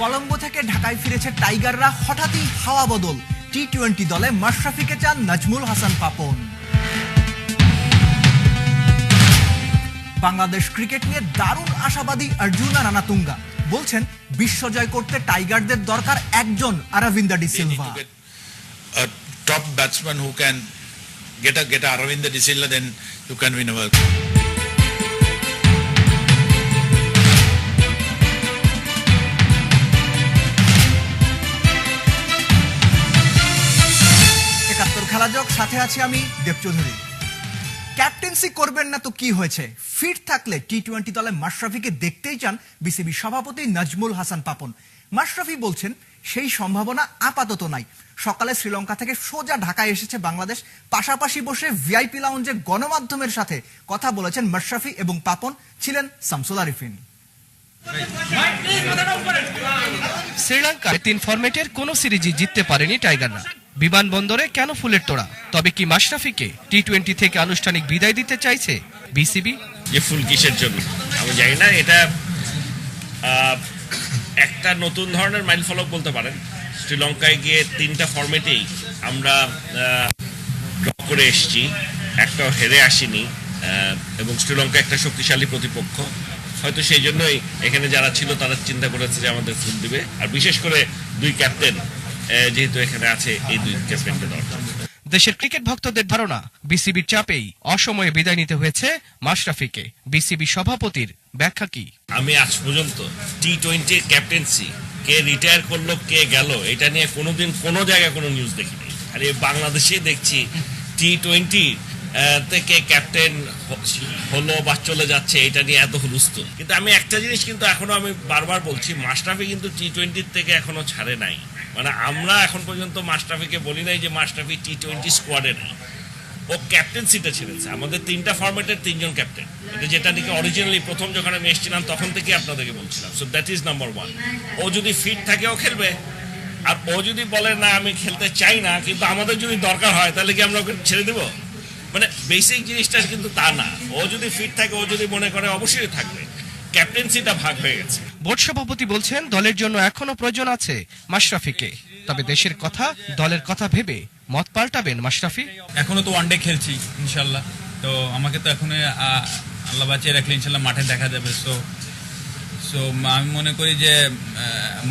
কলম্বো থেকে ঢাকায় ফিরেছে টাইগাররা হঠাৎই হাওয়া বদল। টি টোয়েন্টি দলে মাশরাফিকে চান নাজমুল হাসান পাপন। বাংলাদেশ ক্রিকেট নিয়ে দারুণ আশাবাদী অর্জুনা রানাতুঙ্গা। বলছেন বিশ্বজয় করতে টাইগারদের দরকার একজন Aravinda de Silva. to get a top batsman who can get a get a Aravinda De Silva, then সাথে আছি আমি, দেব চৌধুরী। ক্যাপ্টেন্সি করবেন না তো কি হয়েছে? ফিট থাকলে টি টোয়েন্টি দলে মাশরাফিকে দেখতেই চান বিসিবি সভাপতি নাজমুল হাসান পাপন। মাশরাফি বলছেন, সেই সম্ভাবনা আপাতত নাই। সকালে শ্রীলঙ্কা থেকে সোজা ঢাকায় এসেছে বাংলাদেশ। পাশাপাশি বসে ভিআইপি লাউঞ্জে গণমাধ্যমের সাথে কথা বলেছেন মাশরাফি এবং পাপন। ছিলেন শামসুল আরিফিন। শ্রীলঙ্কায় তিন ফরম্যাটের কোন সিরিজই জিততে পারেনি টাইগাররা বিমানবন্দরে কেন ফুলের তোড়া? তবে কি মাশরাফিকে টি টোয়েন্টি থেকে আনুষ্ঠানিক বিদায় দিতে চাইছে বিসিবি? যে ফুল কিসের জন্য? আমি জানি না, এটা একটা নতুন ধরনের মাইল ফলক বলতে পারেন। শ্রীলঙ্কায় গিয়ে তিনটা ফর্মেটেই আমরা ড্র করে এসেছি। একটাও হেরে আসিনি এবং শ্রীলঙ্কা একটা শক্তিশালী প্রতিপক্ষ। হয়তো সেই জন্যই এখানে যারা ছিল তারা চিন্তা করেছে যে আমাদের ফুল দিবে। আর বিশেষ করে দুই ক্যাপ্টেন যেহেতু এখানে আছে এই দুই ক্যাপ্টেনকে দরকার দেশের ক্রিকেট ভক্তদের ধারণা বিসিবির চাপেই অসময়ে বিদায় নিতে হয়েছে মাশরাফিকে। বিসিবি সভাপতির ব্যাখ্যা কি? আমি আজ পর্যন্ত টি টোয়েন্টি ক্যাপ্টেন্সি কে রিটায়ার করল কে গেল এটা নিয়ে কোনোদিন কোনো জায়গায় কোনো নিউজ দেখিনি। আর এই বাংলাদেশে দেখছি টি টোয়েন্টি থেকে ক্যাপ্টেন হলো বা চলে যাচ্ছে, এটা নিয়ে এত হুলস্থুল। কিন্তু আমি একটা জিনিস কিন্তু এখনও আমি বারবার বলছি মাস্টাফি কিন্তু টি টোয়েন্টির থেকে এখনও ছাড়ে নাই। মানে আমরা এখন পর্যন্ত মাস্টাফিকে বলি নাই যে মাস্টাফি টি টোয়েন্টি স্কোয়াডে নেই। ও ক্যাপ্টেন্সিটা ছেড়েছে। আমাদের তিনটা ফরম্যাটের তিনজন ক্যাপ্টেন এটা যেটা নাকি অরিজিনালি প্রথম যখন আমি এসেছিলাম, তখন থেকে আপনাদেরকে বলছিলাম। So that is number one ও যদি ফিট থাকে, ও খেলবে। আর ও যদি বলে, না, আমি খেলতে চাই না, কিন্তু আমাদের যদি দরকার হয়, তাহলে কি আমরা ওকে ছেড়ে দেবো? মানে বেসিক জিনিসটা কিন্তু তা না। ও যদি ফিট থাকে ও যদি মনে করে অবশ্যই থাকবে। ক্যাপ্টেন্সিটা ভাগ হয়ে গেছে। বোর্ড সভাপতি বলছেন দলের জন্য এখনও প্রয়োজন আছে মাশরাফিকে। তবে দেশের কথা দলের কথা ভেবে মত পাল্টাবেন মাশরাফি। এখনও তো ওয়ানডে খেলছি ইনশাল্লাহ। তো আমাকে তো এখন আল্লাহ বাঁচিয়ে রাখলে ইনশাল্লাহ মাঠে দেখা যাবে। সো সো আমি মনে করি যে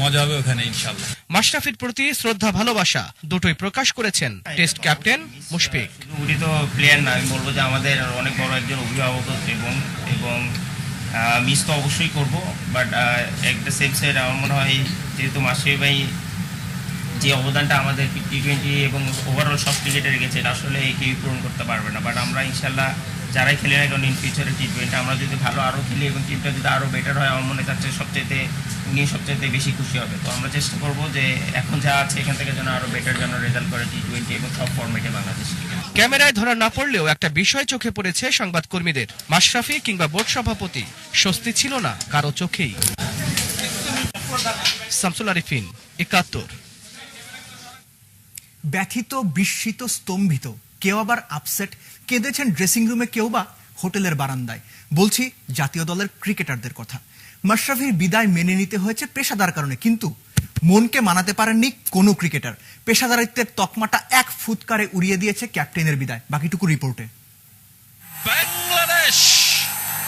মজা হবে ওখানে ইনশাল্লাহ মাশরাফির প্রতি শ্রদ্ধা ভালোবাসা দুটোই প্রকাশ করেছেন টেস্ট ক্যাপ্টেন মুশফিক। উনি তো প্লেয়ার না আমি বলব যে আমাদের অনেক বড় একজন অভিভাবক এবং এবং মিস তো অবশ্যই করব বাট একটা সেফ সাইড আমার মনে হয় যেহেতু মাসির ভাই যে অবদানটা আমাদের টি টোয়েন্টি এবং ওভারঅল সব ক্রিকেটে রেখেছে এটা আসলে কেউই পূরণ করতে পারবে না। বাট আমরা ইনশাল্লাহ যারাই খেলে না কারণ ইন ফিউচারে টি টোয়েন্টি আমরা যদি ভালো আরও খেলি এবং টিমটা যদি আরও বেটার হয়, আমার মনে চেয়ে সবচেয়ে উনি সবচেয়ে বেশি খুশি হবে। তো আমরা চেষ্টা করব যে এখন যা আছে, এখান থেকে যেন আরও বেটার যেন রেজাল্ট করে টি টোয়েন্টি এবং সব ফর্মেটে বাংলাদেশ ক্যামেরায় ধরা না পড়লেও একটা বিষয় চোখে পড়েছে সংবাদ কর্মীদের মাশরাফি কিংবা বোর্ড সভাপতি, স্বস্তি ছিল না কারও চোখেই। শামসুল আরিফিন, একাত্তর। ব্যথিত বিস্মিত স্তম্ভিত। কেউ আবার আপসেট কেঁদেছেন ড্রেসিং রুমে কেউ বা হোটেলের বারান্দায়। বলছি জাতীয় দলের ক্রিকেটারদের কথা। মাশরাফির বিদায় মেনে নিতে হয়েছে পেশাদার কারণে। কিন্তু মনকে মানাতে পারেননি কোনো ক্রিকেটার। পেশাদারিত্বের তকমাটা এক ফুৎকারে উড়িয়ে দিয়েছে ক্যাপ্টেনের বিদায়। বাকিটুকু রিপোর্টে। Bangladesh.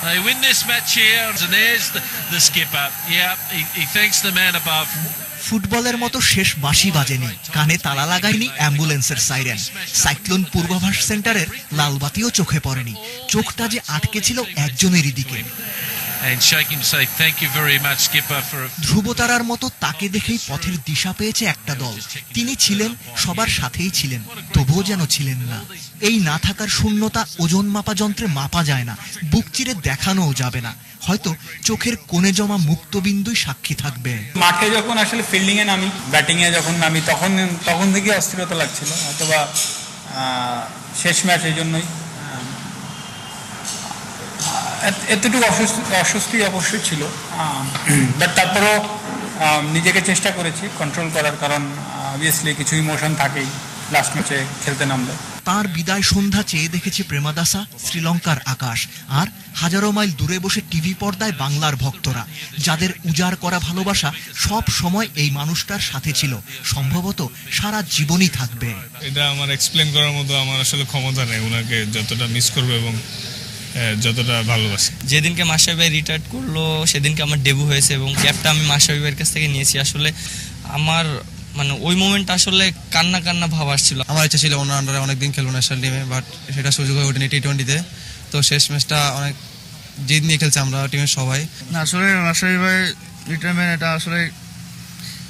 They win this match here, and there's the, the skipper. Yeah, he, he thanks the man above. ফুটবলের মতো শেষ বাঁশি বাজেনি। কানে তালা লাগায়নি অ্যাম্বুলেন্সের সাইরেন। সাইক্লোন পূর্বাভাস সেন্টারের লালবাতিও চোখে পড়েনি। চোখটা যে আটকে ছিল একজনেরই দিকে। And shake him to say thank you very much, skipper, for a ধ্রুবতারার মতো তাকে দেখেই পথের দিশা পেয়েছে একটা দল। তিনি ছিলেন সবার সাথেই ছিলেন তবুও যেন ছিলেন না। এই না থাকার শূন্যতা ওজন মাপা যন্ত্রে মাপা যায় না বুক চিরে দেখানোও যাবে না। হয়তো চোখের কোণে জমা মুক্তবিন্দুই সাক্ষী থাকবে। মাঠে যখন আসলে ফিল্ডিং এ নামি ব্যাটিং এ যখন নামি তখন তখন থেকে অস্থিরতা লাগছিল অথবা শেষ ম্যাচ এই জন্যই। এতটুকু অস্বস্তি অস্বস্তি অবশ্যই ছিল বাট তারপরেও নিজেকে চেষ্টা করেছি কন্ট্রোল করার কারণ অবভিয়াসলি কিছু ইমোশন থাকেই লাস্ট ম্যাচে খেলতে নামলে। তার বিদায় সন্ধ্যা চেয়ে দেখেছে প্রেমাদাসা শ্রীলঙ্কার আকাশ আর হাজারো মাইল দূরে বসে টিভি পর্দায় বাংলার ভক্তরা যাদের উজাড় করা ভালোবাসা সব সময় এই মানুষটার সাথে ছিল সম্ভবত সারা জীবনই থাকবে। এটা আমার এক্সপ্লেন করার মতো আমার আসলে ক্ষমতা নেই ওনাকে যতটা মিস করবে এবং যতটা ভালোবাসি। যেদিনকে মাস্টার ভাই রিটায়ার্ড করল সেদিনকে আমার ডেবু হয়েছে এবং ক্যাপটা আমি মাস্টার ভাইয়ের কাছ থেকে নিয়েছি। আসলে আমার মানে ওই মোমেন্ট আসলে কান্না কান্না ভাব আসছিল। আমার ইচ্ছা ছিল ওনার আন্ডারে অনেকদিন খেলব ন্যাশনাল টিমে বাট সেটা সুযোগ হয়ে ওঠেনি টি টোয়েন্টিতে তো শেষ ম্যাচটা অনেক জিদ নিয়ে খেলছে আমরা টিমের সবাই। না আসলে মাসাবি ভাই রিটায়ারমেন্ট এটা আসলে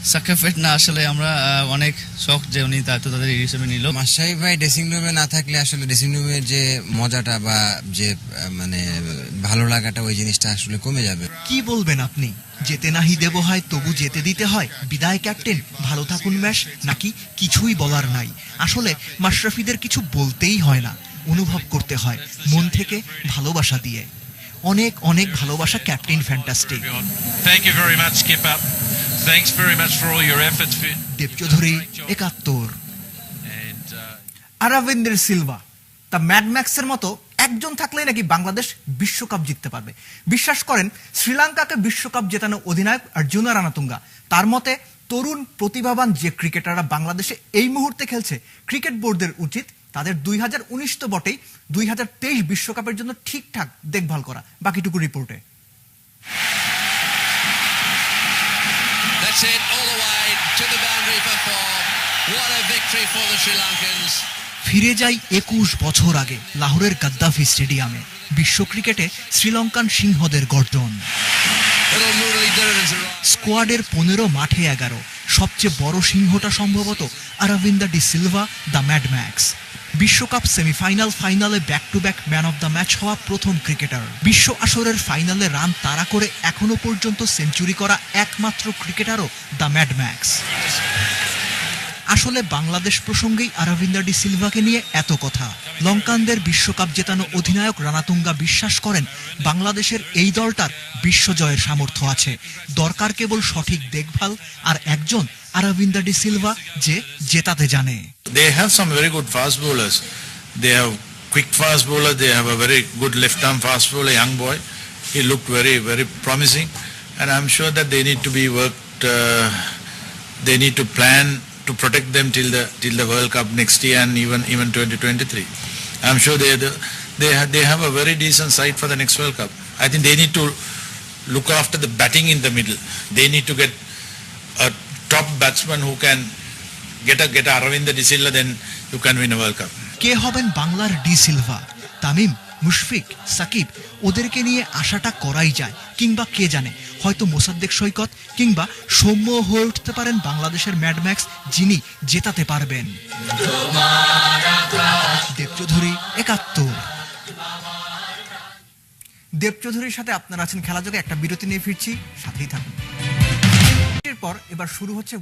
স্যাক্রিফাইস না আসলে আমরা অনেক শখ যে উনি দায়িত্ব তাদের এই হিসেবে নিল। মাসাই ভাই ড্রেসিং রুমে না থাকলে আসলে ড্রেসিং রুমের যে মজাটা বা যে মানে ভালো লাগাটা ওই জিনিসটা আসলে কমে যাবে। কি বলবেন আপনি? যেতে নাহি দেব হয় তবু যেতে দিতে হয়। বিদায় ক্যাপ্টেন। ভালো থাকুন ম্যাশ। নাকি কিছুই বলার নাই। আসলে মাশরাফিদের কিছু বলতেই হয় না। অনুভব করতে হয় মন থেকে ভালোবাসা দিয়ে। অনেক অনেক ভালোবাসা captain fantastic. Everyone. Thank you very much, Skipper. Thanks very much for all your efforts. Debchowdhury একাত্তর আরাবিন্দের সিলভা তা ম্যাডম্যাক্সের মতো একজন থাকলেই নাকি বাংলাদেশ বিশ্বকাপ জিততে পারবে। বিশ্বাস করেন শ্রীলঙ্কাকে বিশ্বকাপ জেতানো অধিনায়ক অর্জুনা রানাতুঙ্গা তার মতে তরুণ প্রতিভাবান যে ক্রিকেটাররা বাংলাদেশে এই মুহূর্তে খেলছে ক্রিকেট বোর্ডদের উচিত তাদের দুই হাজার উনিশ তো বটেই দুই হাজার তেইশ বিশ্বকাপের জন্য ঠিকঠাক দেখভাল করা। বাকিটুকু রিপোর্টে। That's it, all the way to the boundary for four. What a victory for the Sri Lankans. ফিরে যাই একুশ বছর আগে লাহোরের গাদ্দাফি স্টেডিয়ামে বিশ্ব ক্রিকেটে শ্রীলঙ্কান সিংহদের গর্জন. স্কোয়াডের পনেরো মাঠে এগারো সবচেয়ে বড় সিংহটা সম্ভবত Aravinda de Silva the mad max বিশ্বকাপ সেমিফাইনাল ফাইনালে back to back man of the match হওয়া প্রথম ক্রিকেটার বিশ্ব আসরের ফাইনালে রান তাড়া করে এখনও পর্যন্ত সেঞ্চুরি করা একমাত্র ক্রিকেটারও দ্য ম্যাডম্যাক্স আসলে বাংলাদেশ প্রসঙ্গেই আরাবিন্দা ডি সিলভাকে নিয়ে এত কথা। লঙ্কানদের বিশ্বকাপ জেতানো অধিনায়ক রানাতুঙ্গা বিশ্বাস করেন, বাংলাদেশের এই দলটার বিশ্বজয়ের সামর্থ্য আছে। দরকার কেবল সঠিক দেখভাল আর একজন আরাবিন্দা ডি সিলভা যে জেতাতে জানে। They have some very good fast bowlers they have quick fast bowler they very good left arm bowler young boy he look very very promising and I am sure they need to be worked they need to plan to protect them till the, till the World Cup next year and even, even 2023. I'm sure they, the, they, ha- they have a very decent side for the next World Cup. I think they need to look after the batting in the middle. They need to get a top batsman who can get a get a Aravinda De Silva, then you can win a World Cup. কে হবেন বাংলার ডি সিলভা তামিম মুশফিক সাকিব ওদেরকে নিয়ে আশাটা করাই যায় কিংবা কে জানে হয়তো মোসাদ্দেক সৈকত কিংবা সৌম্য হয়ে উঠতে পারেন বাংলাদেশের ম্যাডম্যাক্স যিনি জেতাতে পারবেন। দেবচৌধুরী একাত্তর। দেবচৌধুরীর সাথে আপনারা আছেন খেলা যোগে একটা বিরতি নিয়ে ফিরছি, সাথেই থাকুন। এর পর এবার শুরু হচ্ছে